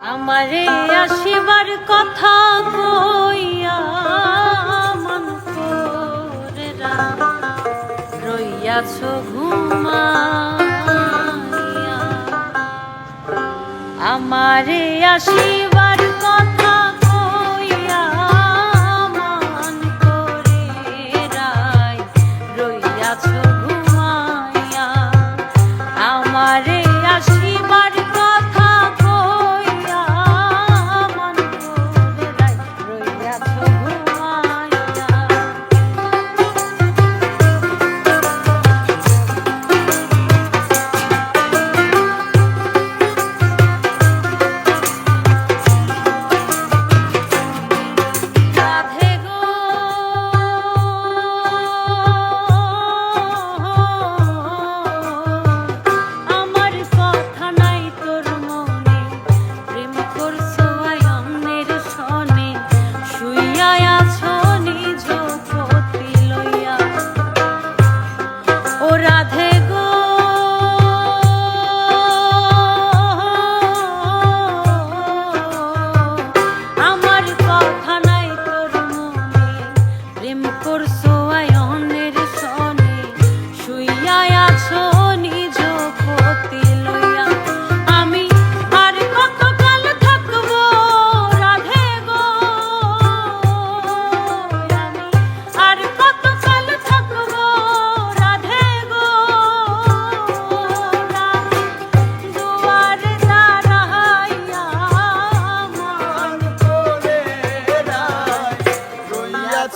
আমারে আসিবার কথা কইয়া মন রইয়াছ ঘুমা আমারে আসিবার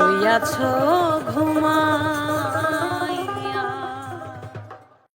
রইয়াছো